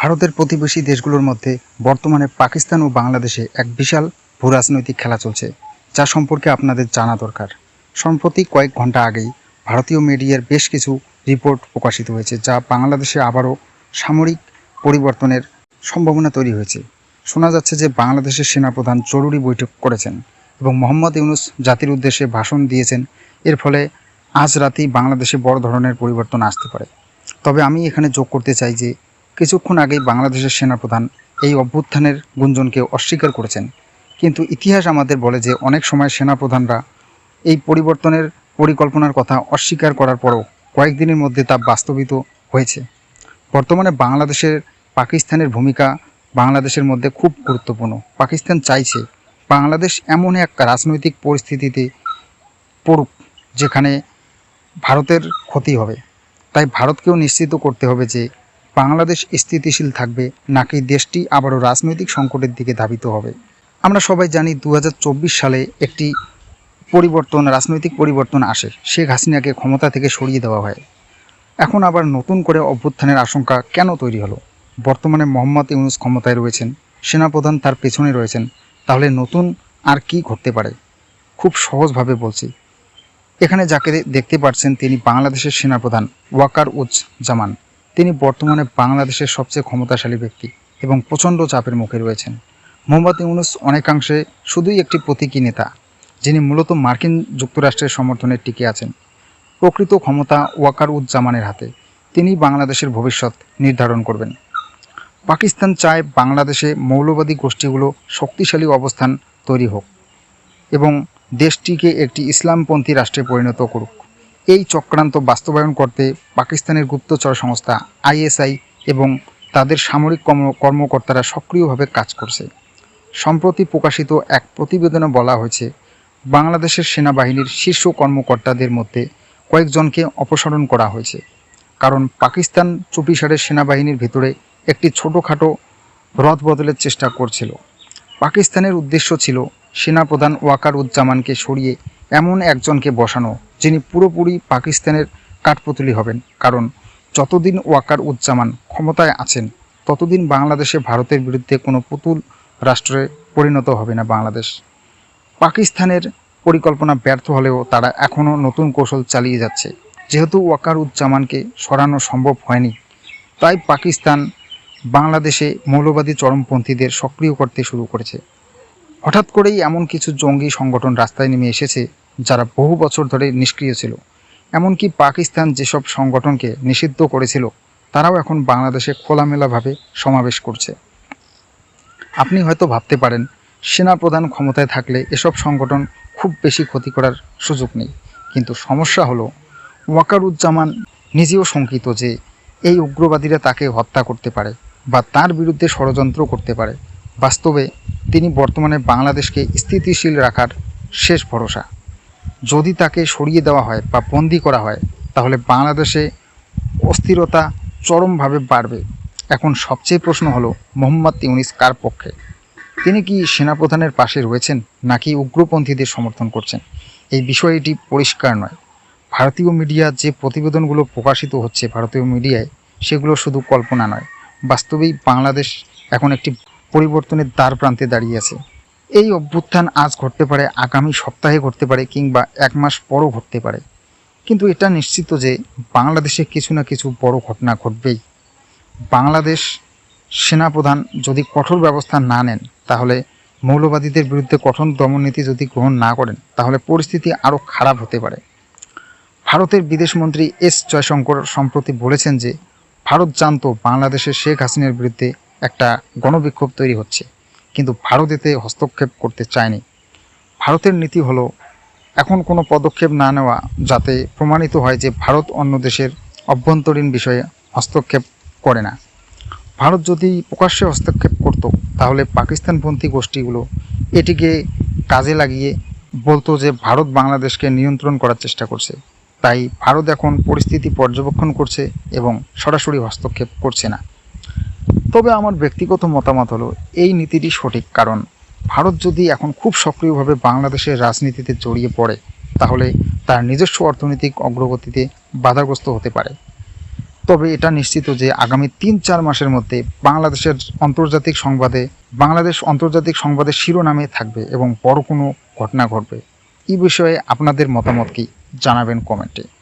ভারতের প্রতিবেশী দেশগুলোর মধ্যে বর্তমানে পাকিস্তান ও বাংলাদেশে এক বিশাল ভূরাজনৈতিক খেলা চলছে, যা সম্পর্কে আপনাদের জানা দরকার। সম্প্রতি কয়েক ঘণ্টা আগেই ভারতীয় মিডিয়ার বেশ কিছু রিপোর্ট প্রকাশিত হয়েছে, যা বাংলাদেশে আবারও সামরিক পরিবর্তনের সম্ভাবনা তৈরি হয়েছে। শোনা যাচ্ছে যে বাংলাদেশের সেনাপ্রধান জরুরি বৈঠক করেছেন এবং মোহাম্মদ ইউনুস জাতির উদ্দেশ্যে ভাষণ দিয়েছেন, এর ফলে আজ রাতেই বাংলাদেশে বড় ধরনের পরিবর্তন আসতে পারে। তবে আমি এখানে যোগ করতে চাই যে কিছুক্ষণ আগেই বাংলাদেশের সেনাপ্রধান এই অভ্যুত্থানের গুঞ্জনকে অস্বীকার করেছেন। কিন্তু ইতিহাস আমাদের বলে যে অনেক সময় সেনাপ্রধানরা এই পরিবর্তনের পরিকল্পনার কথা অস্বীকার করার পরও কয়েকদিনের মধ্যে তা বাস্তবিত হয়েছে। বর্তমানে বাংলাদেশের পাকিস্তানের ভূমিকা বাংলাদেশের মধ্যে খুব গুরুত্বপূর্ণ। পাকিস্তান চাইছে বাংলাদেশ এমন এক রাজনৈতিক পরিস্থিতিতে পড়ুক যেখানে ভারতের ক্ষতি হবে। তাই ভারতকেও নিশ্চিত করতে হবে যে বাংলাদেশ স্থিতিশীল থাকবে নাকি দেশটি আবারও রাজনৈতিক সংকটের দিকে ধাবিত হবে? আমরা সবাই জানি দু হাজার চব্বিশ সালে একটি পরিবর্তন, রাজনৈতিক পরিবর্তন আসে। শেখ হাসিনাকে ক্ষমতা থেকে সরিয়ে দেওয়া হয়। এখন আবার নতুন করে অভ্যুত্থানের আশঙ্কা কেন তৈরি হলো? বর্তমানে মোহাম্মদ ইউনুস ক্ষমতায় রয়েছেন, সেনাপ্রধান তার পেছনে রয়েছেন, তাহলে নতুন আর কি ঘটতে পারে? খুব সহজভাবে বলছি। এখানে যাকে দেখতে পাচ্ছেন তিনি বাংলাদেশের সেনাপ্রধান ওয়াকার উজ, জামান। তিনি বর্তমানে বাংলাদেশের সবচেয়ে ক্ষমতাশালী ব্যক্তি এবং প্রচণ্ড চাপের মুখে রয়েছেন। মোহাম্মদ ইউনুস অনেকাংশে শুধুই একটি প্রতীকী নেতা, যিনি মূলত মার্কিন যুক্তরাষ্ট্রের সমর্থনে টিকে আছেন। প্রকৃত ক্ষমতা ওয়াকার উজ্জামানের হাতে, তিনি বাংলাদেশের ভবিষ্যৎ নির্ধারণ করবেন। পাকিস্তান চায় বাংলাদেশে মৌলবাদী গোষ্ঠীগুলো শক্তিশালী অবস্থান তৈরি হোক এবং দেশটিকে একটি ইসলামপন্থী রাষ্ট্রে পরিণত করুক। এই চক্রান্ত বাস্তবায়ন করতে পাকিস্তানের গুপ্তচর সংস্থা আইএসআই এবং তাদের সামরিক কর্ম, কর্মকর্তারা সক্রিয়ভাবে কাজ করছে। সম্প্রতি প্রকাশিত এক প্রতিবেদনে বলা হয়েছে, বাংলাদেশের সেনাবাহিনীর শীর্ষ কর্মকর্তাদের মধ্যে কয়েকজনকে অপসারণ করা হয়েছে। কারণ পাকিস্তান চুপিসারের সেনাবাহিনীর ভিতরে একটি ছোটোখাটো রদ বদলের চেষ্টা করছিল। পাকিস্তানের উদ্দেশ্য ছিল সেনাপ্রধান ওয়াকার উজ্জামানকে সরিয়ে এমন একজনকে বসানো। যিনি পুরোপুরি পাকিস্তানের কাঠপুতলি হবেন। কারণ যতদিন ওয়াকার উজ্জামান ক্ষমতায় আছেন, ততদিন বাংলাদেশে ভারতের বিরুদ্ধে কোনো পুতুল রাষ্ট্রে পরিণত হবে না বাংলাদেশ। পাকিস্তানের পরিকল্পনা ব্যর্থ হলেও তারা এখনও নতুন কৌশল চালিয়ে যাচ্ছে। যেহেতু ওয়াকার উজ্জামানকে সরানো সম্ভব হয়নি, তাই পাকিস্তান বাংলাদেশে মৌলবাদী চরমপন্থীদের সক্রিয় করতে শুরু করেছে। হঠাৎ করেই এমন কিছু জঙ্গি সংগঠন রাস্তায় নেমে এসেছে যারা বহু বছর ধরে নিষ্ক্রিয় ছিল, এমনকি পাকিস্তান যেসব সংগঠনকে নিষিদ্ধ করেছিল, তারাও এখন বাংলাদেশে খোলামেলাভাবে সমাবেশ করছে। আপনি হয়তো ভাবতে পারেন, সেনাপ্রধান ক্ষমতায় থাকলে এসব সংগঠন খুব বেশি ক্ষতি করার সুযোগ নেই। কিন্তু সমস্যা হলো, ওয়াকারুজ্জামান নিজেও শঙ্কিত যে এই উগ্রবাদীরা তাকে হত্যা করতে পারে বা তার বিরুদ্ধে ষড়যন্ত্র করতে পারে। বাস্তবে তিনি বর্তমানে বাংলাদেশকে স্থিতিশীল রাখার শেষ ভরসা। যদি তাকে সরিয়ে দেওয়া হয় বা বন্দি করা হয়, তাহলে বাংলাদেশে অস্থিরতা চরমভাবে বাড়বে। এখন সবচেয়ে প্রশ্ন হলো মোহাম্মদ ইউনিস কার পক্ষে? তিনি কি সেনাপ্রধানের পাশে রয়েছেন নাকি উগ্রপন্থীদের সমর্থন করছেন? এই বিষয়টি পরিষ্কার নয়। ভারতীয় মিডিয়া যে প্রতিবেদনগুলো প্রকাশিত হচ্ছে ভারতীয় মিডিয়ায়, সেগুলো শুধু কল্পনা নয়। বাস্তবেই বাংলাদেশ এখন একটি পরিবর্তনের দ্বার প্রান্তে দাঁড়িয়ে আছে। এই অভ্যুত্থান আজ ঘটতে পারে, আগামী সপ্তাহে ঘটতে পারে কিংবা এক মাস পরও ঘটতে পারে। কিন্তু এটা নিশ্চিত যে বাংলাদেশে কিছু না কিছু বড় ঘটনা ঘটবেই। বাংলাদেশ সেনাপ্রধান যদি কঠোর ব্যবস্থা না নেন, তাহলে মৌলবাদীদের বিরুদ্ধে কঠোর দমননীতি যদি গ্রহণ না করেন, তাহলে পরিস্থিতি আরও খারাপ হতে পারে। ভারতের বিদেশমন্ত্রী এস জয়শঙ্কর সম্প্রতি বলেছেন যে, ভারত জানত বাংলাদেশের শেখ হাসিনার বিরুদ্ধে একটা গণবিক্ষোভ তৈরি হচ্ছে। কিন্তু ভারত এতে হস্তক্ষেপ করতে চায়নি। ভারতের নীতি হলো, এখন কোনো পদক্ষেপ না নেওয়া যাতে প্রমাণিত হয় যে ভারত অন্য দেশের অভ্যন্তরীণ বিষয়ে হস্তক্ষেপ করে না। ভারত যদি প্রকাশ্যে হস্তক্ষেপ করত, তাহলে পাকিস্তানপন্থী গোষ্ঠীগুলো এটিকে কাজে লাগিয়ে বলতো যে ভারত বাংলাদেশকে নিয়ন্ত্রণ করার চেষ্টা করছে। তাই ভারত এখন পরিস্থিতি পর্যবেক্ষণ করছে এবং সরাসরি হস্তক্ষেপ করছে না। তবে আমার ব্যক্তিগত মতামত হলো, এই নীতিটি সঠিক কারণ। ভারত যদি এখন খুব সক্রিয়ভাবে বাংলাদেশের রাজনীতিতে জড়িয়ে পড়ে, তাহলে তার নিজস্ব অর্থনৈতিক অগ্রগতিতে বাধাগ্রস্ত হতে পারে। তবে এটা নিশ্চিত যে আগামী তিন চার মাসের মধ্যে বাংলাদেশের আন্তর্জাতিক সংবাদে, বাংলাদেশ আন্তর্জাতিক সংবাদের শিরোনামে থাকবে এবং বড় কোনো ঘটনা ঘটবে। এই বিষয়ে আপনাদের মতামত কি? জানাবেন কমেন্টে।